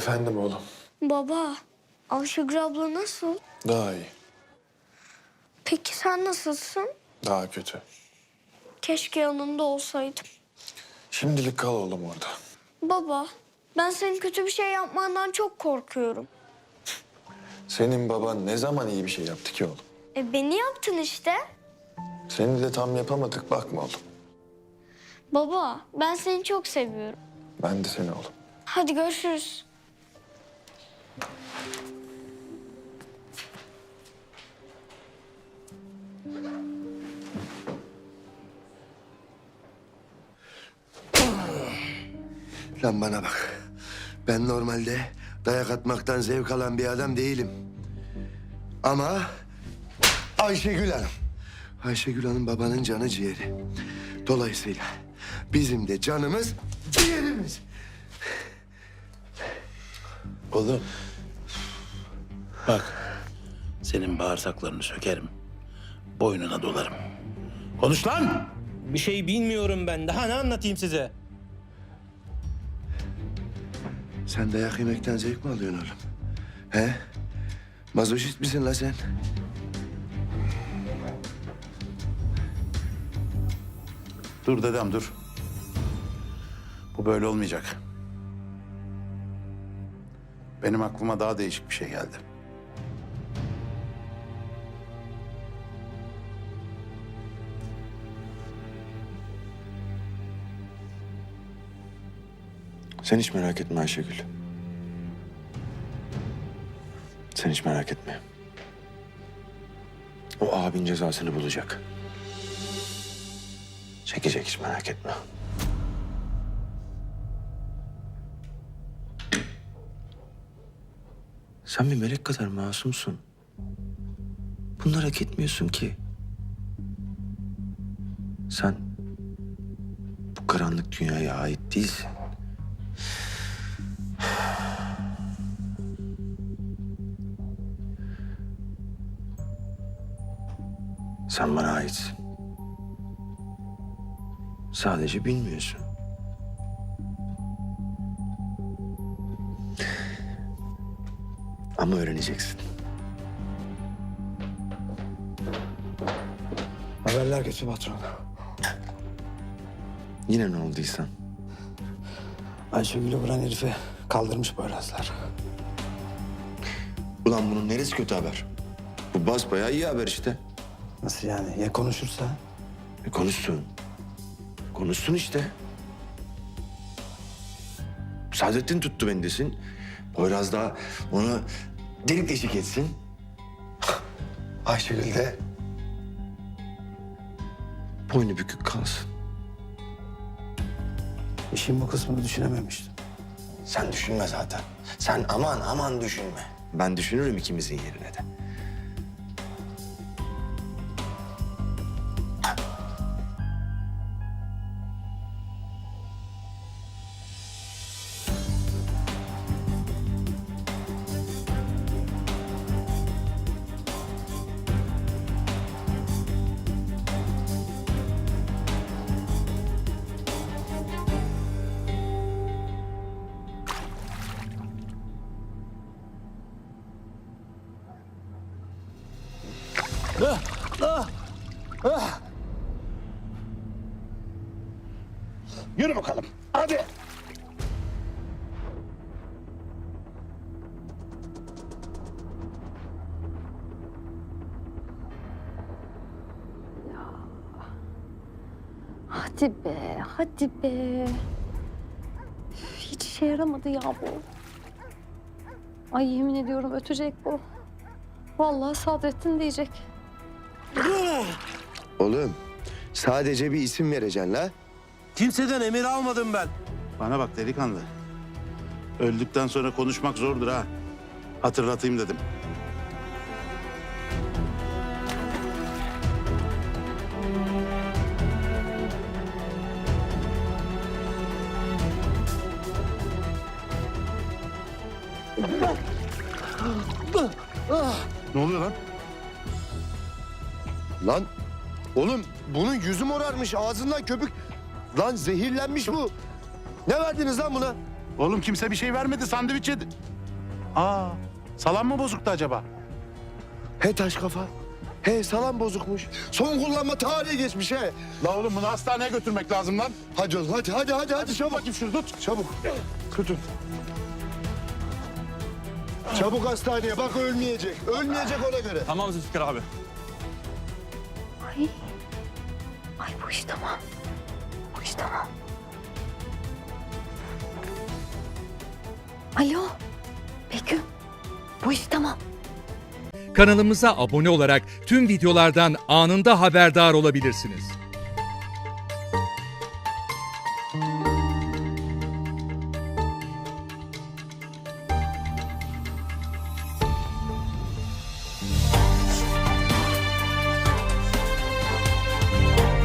Efendim oğlum. Baba, Ayşegül abla nasıl? Daha iyi. Peki sen nasılsın? Daha kötü. Keşke yanında olsaydım. Şimdilik kal oğlum orada. Baba, ben senin kötü bir şey yapmandan çok korkuyorum. Senin baban ne zaman iyi bir şey yaptı ki oğlum? E beni yaptın işte. Seni de tam yapamadık bakma oğlum. Baba, ben seni çok seviyorum. Ben de seni oğlum. Hadi görüşürüz. Lan bana bak. Ben normalde dayak atmaktan zevk alan bir adam değilim. Ama Ayşegül Hanım. Ayşegül Hanım babanın canı ciğeri. Dolayısıyla bizim de canımız ciğerimiz. Oğlum. Bak. Senin bağırsaklarını sökerim. Boynuna dolarım. Konuş lan! Bir şey bilmiyorum ben. Daha ne anlatayım size? Sen dayak yemekten zevk mi alıyorsun oğlum? He? Mazoşist misin la sen? Dur dedem dur. Bu böyle olmayacak. Benim aklıma daha değişik bir şey geldi. Sen hiç merak etme Ayşegül. Sen hiç merak etme. O abin cezasını bulacak. Çekecek hiç merak etme. Sen bir melek kadar masumsun. Bunları hak etmiyorsun ki. Sen bu karanlık dünyaya ait değilsin. Sen bana aitsin. Sadece bilmiyorsun. Ama öğreneceksin. Haberler kötü patron. Yine ne olduysan. Ayşegül'ü vuran herifi kaldırmış Poyrazlar. Ulan bunun neresi kötü haber? Bu basbayağı iyi haber işte. Nasıl yani? Ya konuşursa? E konuşsun. Konuşsun işte. Saadettin tuttu beni desin. Poyraz da onu delik deşik etsin. Ayşegül de boynu bükük kalsın. İşin bu kısmını düşünememiştim. Sen düşünme zaten. Sen aman aman düşünme. Ben düşünürüm ikimizin yerine de. Yürü bakalım. Hadi. Hadi be, hadi be. Hiç işe yaramadı ya bu. Ay yemin ediyorum ötecek bu. Vallahi Sadrettin diyecek. Oğlum sadece bir isim vereceksin la. Kimseden emir almadım ben. Bana bak delikanlı. Öldükten sonra konuşmak zordur ha. Hatırlatayım dedim. Ne oluyor lan? Lan oğlum bunun yüzü morarmış ağzından köpük. Lan zehirlenmiş bu. Ne verdiniz lan buna? Oğlum kimse bir şey vermedi sandviç yedi. Aa, salam mı bozuktu acaba? He taş kafa. He salam bozukmuş. Son kullanma tarihi geçmiş he. La oğlum bunu hastaneye götürmek lazım lan. Hadi oğlum hadi hadi hadi hadi çabuk. Bakayım şunu tut. Çabuk. Tutun. Çabuk hastaneye bak ölmeyecek. Ölmeyecek ona göre. Tamam Zülfikar abi. Ay. Ay bu iş tamam. Bu iş tamam. Alo. Begüm. Bu iş tamam. Kanalımıza abone olarak tüm videolardan anında haberdar olabilirsiniz.